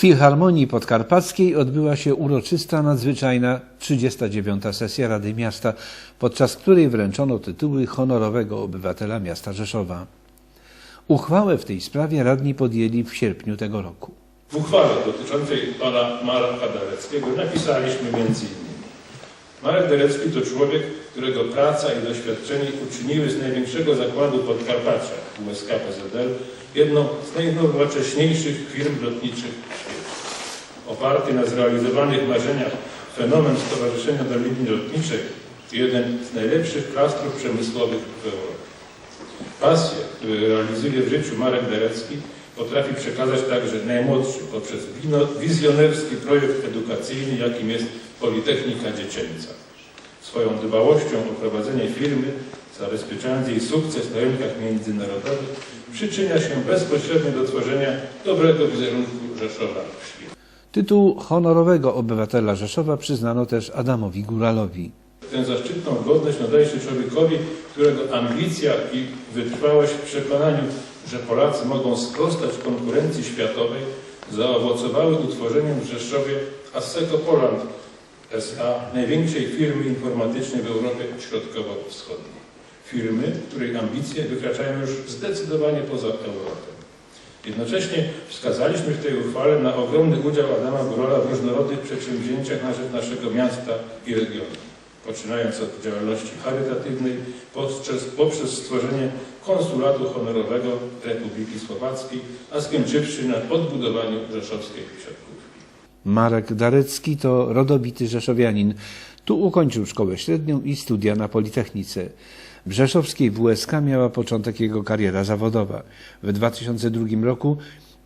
Filharmonii Podkarpackiej odbyła się uroczysta, nadzwyczajna 39. sesja Rady Miasta, podczas której wręczono tytuły honorowego obywatela miasta Rzeszowa. Uchwałę w tej sprawie radni podjęli w sierpniu tego roku. W uchwale dotyczącej pana Marka Dareckiego napisaliśmy między innymi Marek Darecki to człowiek, którego praca i doświadczenie uczyniły z największego zakładu Podkarpacia, USK PZL, jedną z najnowocześniejszych firm lotniczych w świecie. Oparty na zrealizowanych marzeniach fenomen Stowarzyszenia do Linii Lotniczej jeden z najlepszych klastrów przemysłowych w Europie. Pasję, którą realizuje w życiu Marek Darecki, potrafi przekazać także najmłodszy poprzez wizjonerski projekt edukacyjny, jakim jest Politechnika Dziecięca. Swoją dbałością o prowadzenie firmy, zabezpieczając jej sukces na rynkach międzynarodowych, przyczynia się bezpośrednio do tworzenia dobrego wizerunku Rzeszowa w świecie. Tytuł honorowego obywatela Rzeszowa przyznano też Adamowi Góralowi. Tę zaszczytną godność nadaje się człowiekowi, którego ambicja i wytrwałość w przekonaniu, że Polacy mogą sprostać konkurencji światowej, zaowocowały utworzeniem w Rzeszowie Asseco Poland S.A., największej firmy informatycznej w Europie Środkowo-Wschodniej. Firmy, której ambicje wykraczają już zdecydowanie poza Europę. Jednocześnie wskazaliśmy w tej uchwale na ogromny udział Adama Górola w różnorodnych przedsięwzięciach na rzecz naszego miasta i regionu. Poczynając od działalności charytatywnej poprzez, poprzez stworzenie konsulatu honorowego Republiki Słowackiej, a skończywszy na odbudowaniu rzeszowskiej siatkówki. Marek Darecki to rodobity rzeszowianin. Tu ukończył szkołę średnią i studia na Politechnice. W rzeszowskiej WSK miała początek jego kariera zawodowa. W 2002 roku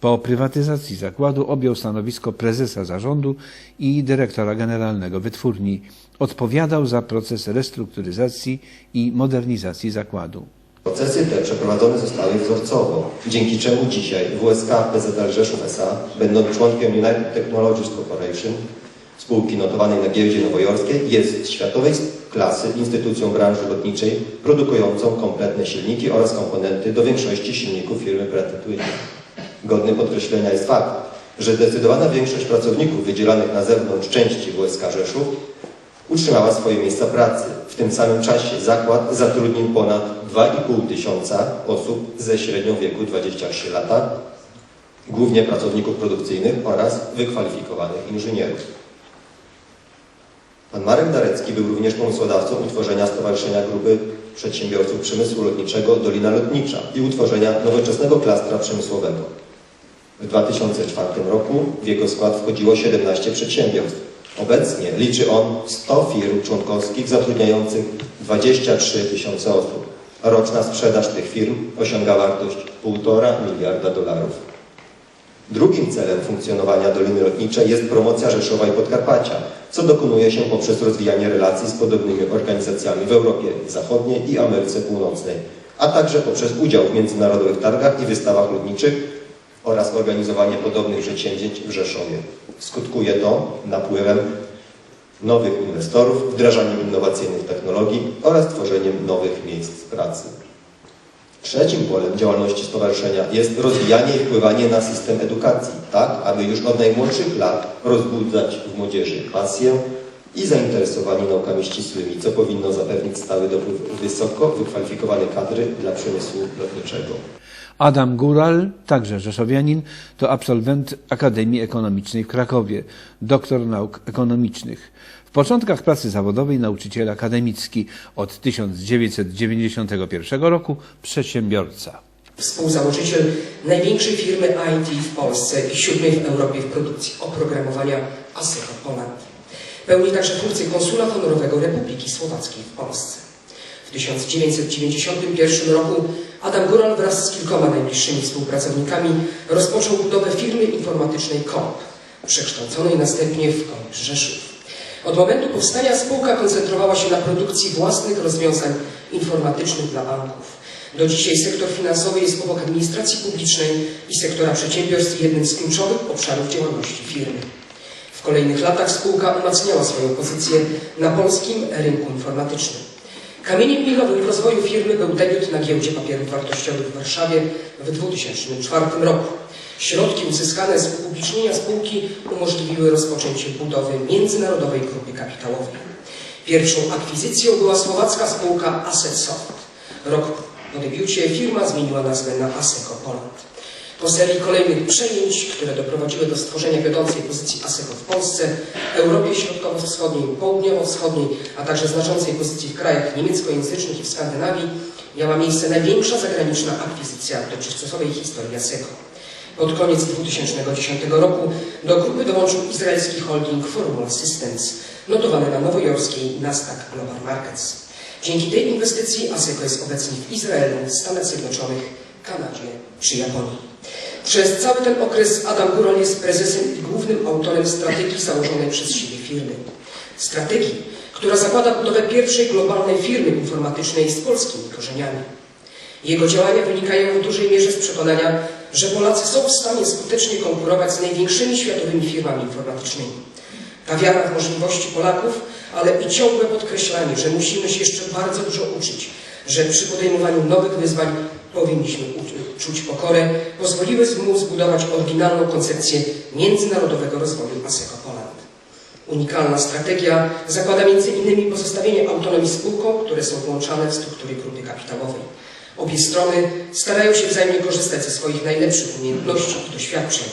po prywatyzacji zakładu objął stanowisko prezesa zarządu i dyrektora generalnego wytwórni. Odpowiadał za proces restrukturyzacji i modernizacji zakładu. Procesy te przeprowadzone zostały wzorcowo, dzięki czemu dzisiaj WSK PZL Rzeszów S.A., będąc członkiem United Technologies Corporation, spółki notowanej na giełdzie nowojorskiej, jest światowej klasy instytucją branży lotniczej, produkującą kompletne silniki oraz komponenty do większości silników firmy Pratt Whitney. Godny podkreślenia jest fakt, że zdecydowana większość pracowników wydzielanych na zewnątrz części WSK Rzeszów utrzymała swoje miejsca pracy. W tym samym czasie zakład zatrudnił ponad 2,5 tysiąca osób ze średnią wieku 23 lata, głównie pracowników produkcyjnych oraz wykwalifikowanych inżynierów. Pan Marek Darecki był również pomysłodawcą utworzenia Stowarzyszenia Grupy Przedsiębiorców Przemysłu Lotniczego Dolina Lotnicza i utworzenia nowoczesnego klastra przemysłowego. W 2004 roku w jego skład wchodziło 17 przedsiębiorstw. Obecnie liczy on 100 firm członkowskich zatrudniających 23 tysiące osób. Roczna sprzedaż tych firm osiąga wartość 1,5 miliarda dolarów. Drugim celem funkcjonowania Doliny Lotniczej jest promocja Rzeszowa i Podkarpacia, co dokonuje się poprzez rozwijanie relacji z podobnymi organizacjami w Europie Zachodniej i Ameryce Północnej, a także poprzez udział w międzynarodowych targach i wystawach lotniczych oraz organizowanie podobnych przedsięwzięć w Rzeszowie. Skutkuje to napływem nowych inwestorów, wdrażaniem innowacyjnych technologii oraz tworzeniem nowych miejsc pracy. Trzecim polem działalności stowarzyszenia jest rozwijanie i wpływanie na system edukacji, tak aby już od najmłodszych lat rozbudzać w młodzieży pasję i zainteresowanie naukami ścisłymi, co powinno zapewnić stały dopływ wysoko wykwalifikowanej kadry dla przemysłu lotniczego. Adam Góral, także rzeszowianin, to absolwent Akademii Ekonomicznej w Krakowie, doktor nauk ekonomicznych. W początkach pracy zawodowej nauczyciel akademicki, od 1991 roku przedsiębiorca. Współzałożyciel największej firmy IT w Polsce i siódmej w Europie w produkcji oprogramowania Asseco. Pełni także funkcję konsula honorowego Republiki Słowackiej w Polsce. W 1991 roku Adam Góral wraz z kilkoma najbliższymi współpracownikami rozpoczął budowę firmy informatycznej KOMP, przekształconej następnie w KOMP Rzeszów. Od momentu powstania spółka koncentrowała się na produkcji własnych rozwiązań informatycznych dla banków. Do dzisiaj sektor finansowy jest obok administracji publicznej i sektora przedsiębiorstw jednym z kluczowych obszarów działalności firmy. W kolejnych latach spółka umacniała swoją pozycję na polskim rynku informatycznym. Kamieniem milowym w rozwoju firmy był debiut na giełdzie papierów wartościowych w Warszawie w 2004 roku. Środki uzyskane z upublicznienia spółki umożliwiły rozpoczęcie budowy międzynarodowej grupy kapitałowej. Pierwszą akwizycją była słowacka spółka Assetsoft. Rok po debiucie firma zmieniła nazwę na Aseco Poland. Po serii kolejnych przejęć, które doprowadziły do stworzenia wiodącej pozycji ASECO w Polsce, Europie Środkowo-Wschodniej, Południowo-Wschodniej, a także znaczącej pozycji w krajach niemieckojęzycznych i w Skandynawii, miała miejsce największa zagraniczna akwizycja w dotychczasowej historii ASECO. Pod koniec 2010 roku do grupy dołączył izraelski holding Formula Systems, notowany na nowojorskiej Nasdaq Global Markets. Dzięki tej inwestycji ASECO jest obecnie w Izraelu, Stanach Zjednoczonych, Kanadzie czy Japonii. Przez cały ten okres Adam Gurol jest prezesem i głównym autorem strategii założonej przez siebie firmy. Strategii, która zakłada budowę pierwszej globalnej firmy informatycznej z polskimi korzeniami. Jego działania wynikają w dużej mierze z przekonania, że Polacy są w stanie skutecznie konkurować z największymi światowymi firmami informatycznymi. Ta wiara w możliwości Polaków, ale i ciągłe podkreślanie, że musimy się jeszcze bardzo dużo uczyć, że przy podejmowaniu nowych wyzwań powinniśmy u- czuć pokorę, pozwoliły mu zbudować oryginalną koncepcję międzynarodowego rozwoju ASECO Poland. Unikalna strategia zakłada m.in. pozostawienie autonomii spółkom, które są włączane w struktury grupy kapitałowej. Obie strony starają się wzajemnie korzystać ze swoich najlepszych umiejętności i doświadczeń,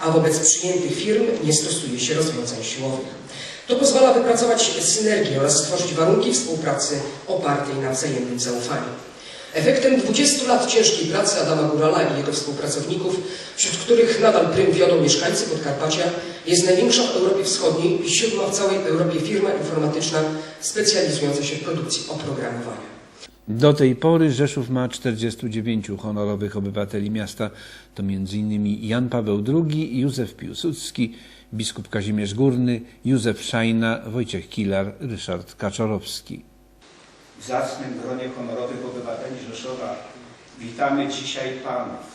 a wobec przyjętych firm nie stosuje się rozwiązań siłowych. To pozwala wypracować synergię oraz stworzyć warunki współpracy opartej na wzajemnym zaufaniu. Efektem 20 lat ciężkiej pracy Adama Górala i jego współpracowników, wśród których nadal prym wiodą mieszkańcy Podkarpacia, jest największa w Europie Wschodniej i siódma w całej Europie firma informatyczna specjalizująca się w produkcji oprogramowania. Do tej pory Rzeszów ma 49 honorowych obywateli miasta. To m.in. Jan Paweł II, Józef Piłsudski, biskup Kazimierz Górny, Józef Szajna, Wojciech Kilar, Ryszard Kaczorowski. W zacnym gronie honorowych obywateli Rzeszowa witamy dzisiaj panów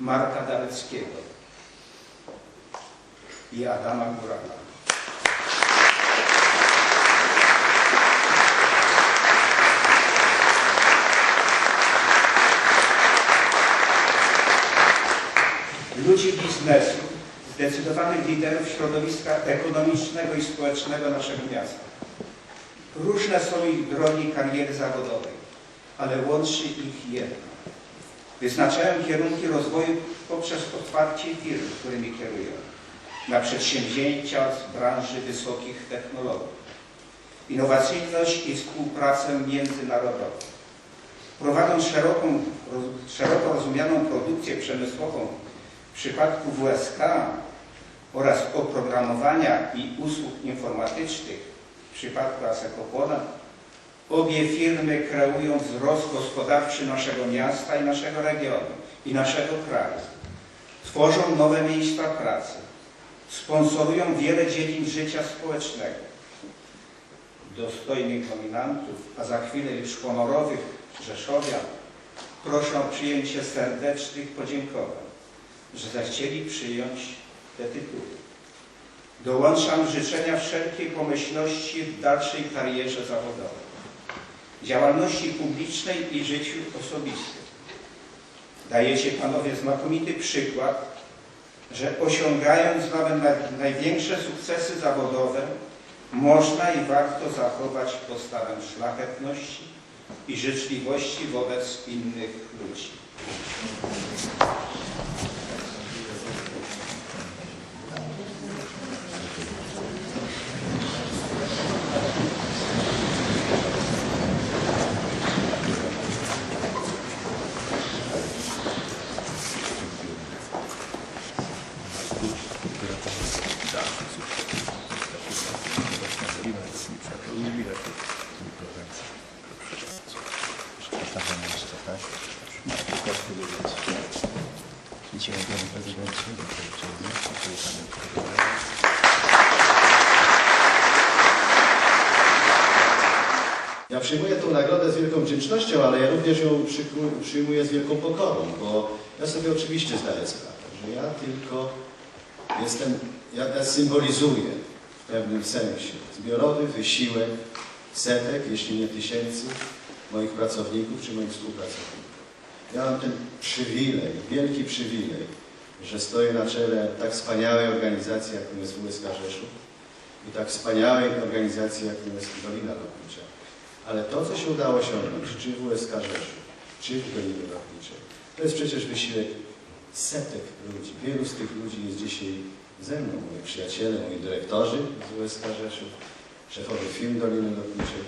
Marka Daleckiego i Adama Górala. Ludzi biznesu, zdecydowanych liderów środowiska ekonomicznego i społecznego naszego miasta. Różne są ich drogi kariery zawodowej, ale łączy ich jedno. Wyznaczają kierunki rozwoju poprzez otwarcie firm, którymi kierują, na przedsięwzięcia z branży wysokich technologii, innowacyjność i współpracę międzynarodową. Prowadzą szeroką, szeroko rozumianą produkcję przemysłową w przypadku WSK oraz oprogramowania i usług informatycznych w przypadku Aseco Poland, obie firmy kreują wzrost gospodarczy naszego miasta i naszego regionu i naszego kraju. Tworzą nowe miejsca pracy. Sponsorują wiele dziedzin życia społecznego. Dostojnych nominantów, a za chwilę już honorowych Rzeszowian, proszę o przyjęcie serdecznych podziękowań, że zechcieli przyjąć te tytuły. Dołączam życzenia wszelkiej pomyślności w dalszej karierze zawodowej, działalności publicznej i życiu osobistym. Dajecie Panowie znakomity przykład, że osiągając nawet naj- największe sukcesy zawodowe, można i warto zachować postawę szlachetności i życzliwości wobec innych ludzi. Ja przyjmuję tę nagrodę z wielką wdzięcznością, ale ja również ją przyku- przyjmuję z wielką pokorą, bo ja sobie oczywiście zdaję sprawę, że ja tylko jestem, ja, symbolizuję w pewnym sensie zbiorowy wysiłek setek, jeśli nie tysięcy moich pracowników czy moich współpracowników. Ja mam ten przywilej, wielki przywilej że stoję na czele tak wspaniałej organizacji, jaką jest WSK Rzeszów i tak wspaniałej organizacji, jaką jest Dolina Lotnicza. Ale to, co się udało osiągnąć, czy WSK Rzeszów, czy w Dolinie Lotniczej, to jest przecież wysiłek setek ludzi. Wielu z tych ludzi jest dzisiaj ze mną, moi przyjaciele, moi dyrektorzy z WSK Rzeszów, szefowie firm Doliny Lotniczej.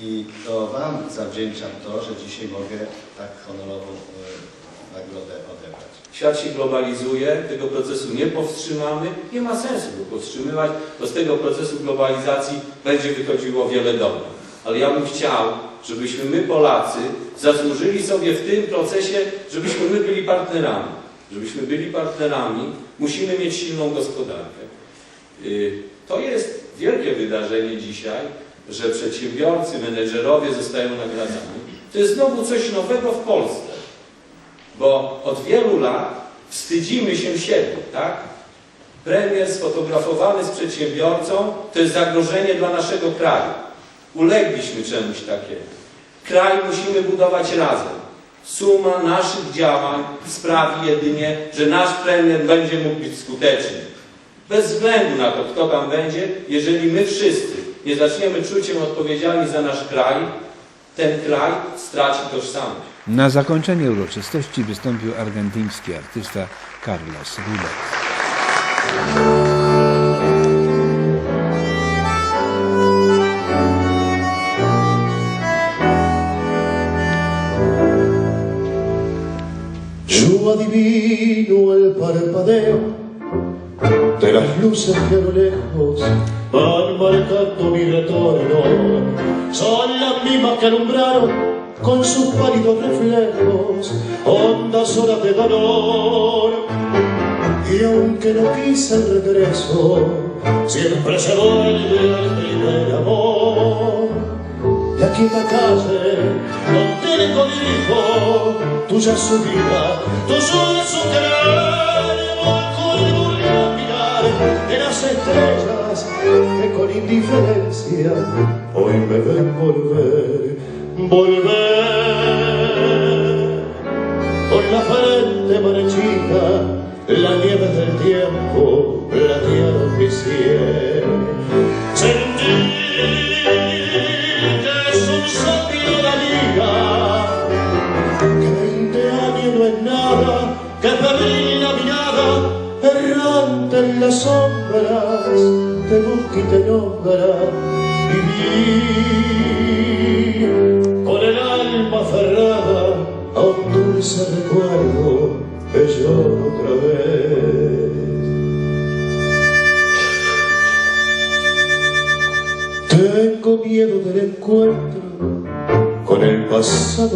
I to Wam zawdzięczam to, że dzisiaj mogę tak honorową e, nagrodę odebrać. Świat się globalizuje, tego procesu nie powstrzymamy, nie ma sensu go powstrzymywać, bo z tego procesu globalizacji będzie wychodziło wiele dobra. Ale ja bym chciał, żebyśmy my Polacy zasłużyli sobie w tym procesie, żebyśmy my byli partnerami. Żebyśmy byli partnerami, musimy mieć silną gospodarkę. Y, To jest wielkie wydarzenie dzisiaj, że przedsiębiorcy, menedżerowie zostają nagradzani. To jest znowu coś nowego w Polsce. Bo od wielu lat wstydzimy się siebie, tak? Premier sfotografowany z przedsiębiorcą to jest zagrożenie dla naszego kraju. Ulegliśmy czemuś takiemu. Kraj musimy budować razem. Suma naszych działań sprawi jedynie, że nasz premier będzie mógł być skuteczny. Bez względu na to, kto tam będzie, jeżeli my wszyscy nie zaczniemy czuć się odpowiedzialni za nasz kraj, ten kraj straci tożsamość. Na zakończenie uroczystości wystąpił argentyński artysta Carlos Rubek. Yo adivino el parpadeo de las luces que a lo lejos van marcando mi retorno. Son las mismas que alumbraron con sus pálidos reflejos hondas horas de dolor. Y aunque no quise el regreso, siempre se vuelve al primer amor. Y aquí en la calle, donde le codijo, tuya su vida, tuyo es su querer, voy a mirar de las estrellas que con indiferencia hoy me ven volver, volver. Con la frente marchita, la nieve del tiempo platearon mi cielo.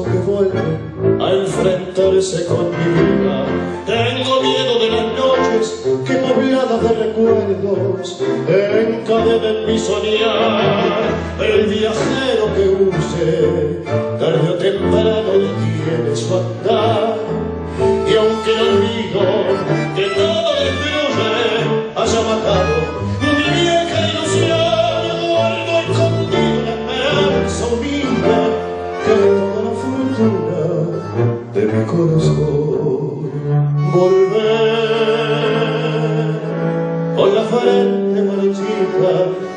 Que vuelve a enfrentarse con mi vida. Tengo miedo de las noches que pobladas de recuerdos encadenen mi soñar. El viajero que huye, tarde o temprano detiene su andar. Y aunque el olvido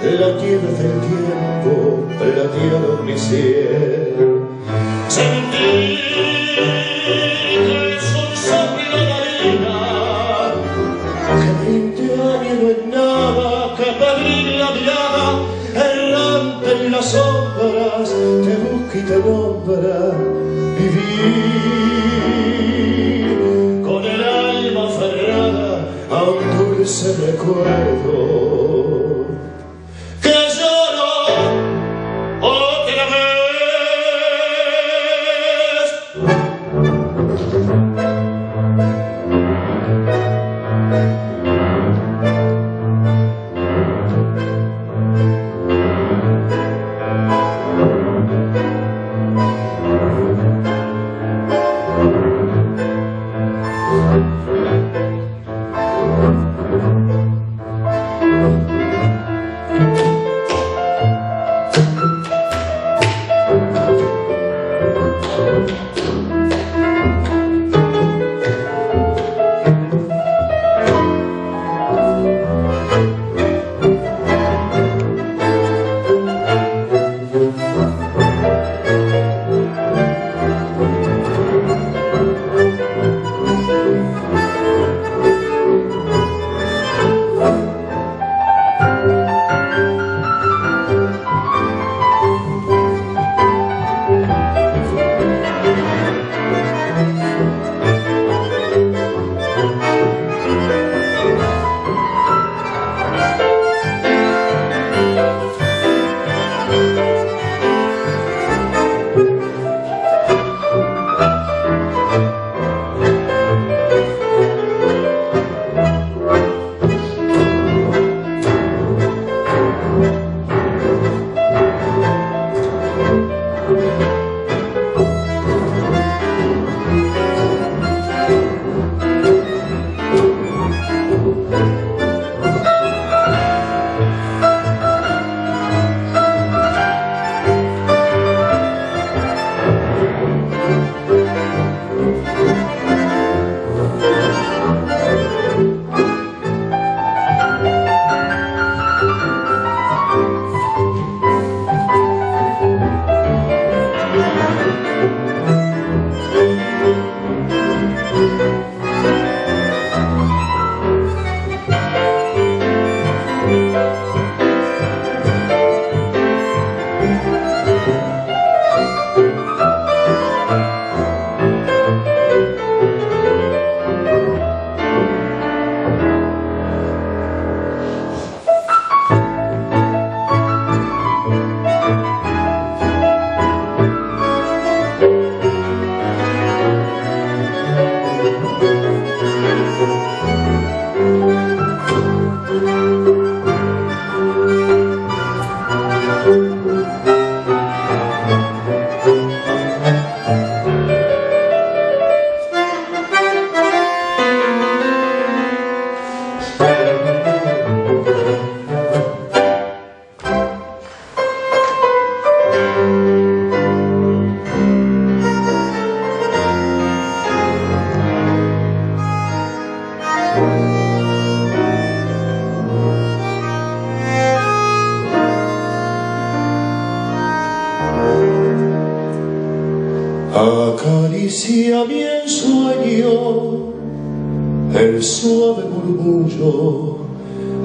la tierra del tiempo, la tierra mi cielo. Sentir que un soplo de harina, que veinte años no es nada, que perdí la mirada, errante en las sombras, te busca y te nombra, vivir con el alma aferrada a un dulce recuerdo.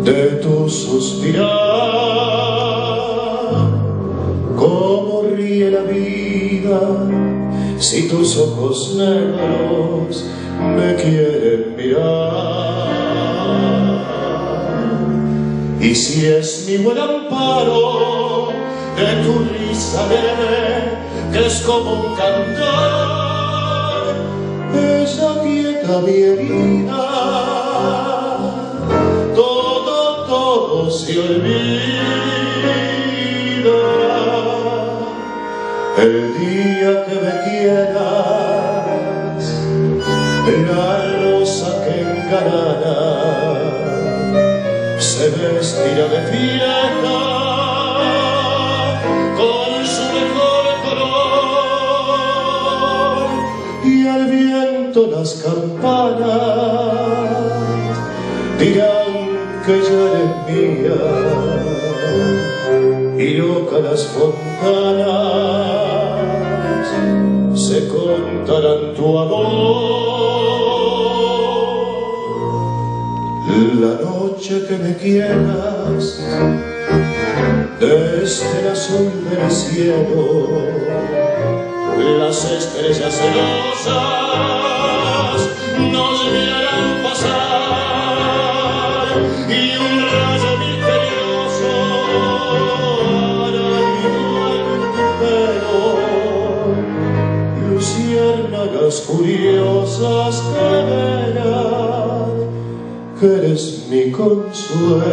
De tu suspirar. Cómo ríe la vida si tus ojos negros me quieren mirar. Y si es mi buen amparo de tu risa leve, que es como un cantar, esa quieta mi herida, olvida. El día que me quieras, la rosa que engalana se vestirá de fiesta las fontanas se contarán tu amor. La noche que me quieras desde el azul del cielo las estrellas celosas curiosas que verán que eres mi consuelo.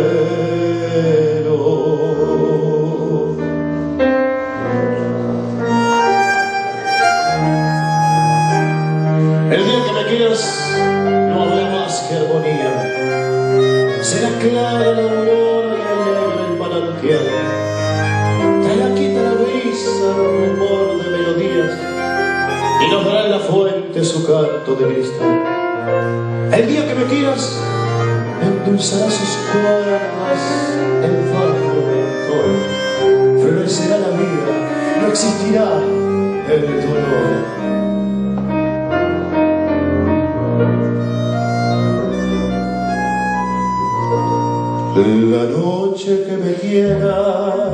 El día que me quieras no habrá más que armonía. Será clara endulzará sus cuerdas el bajo mentol. Florecerá la vida, no existirá el dolor. La noche que me quieras,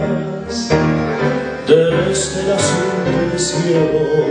desde el azul del cielo,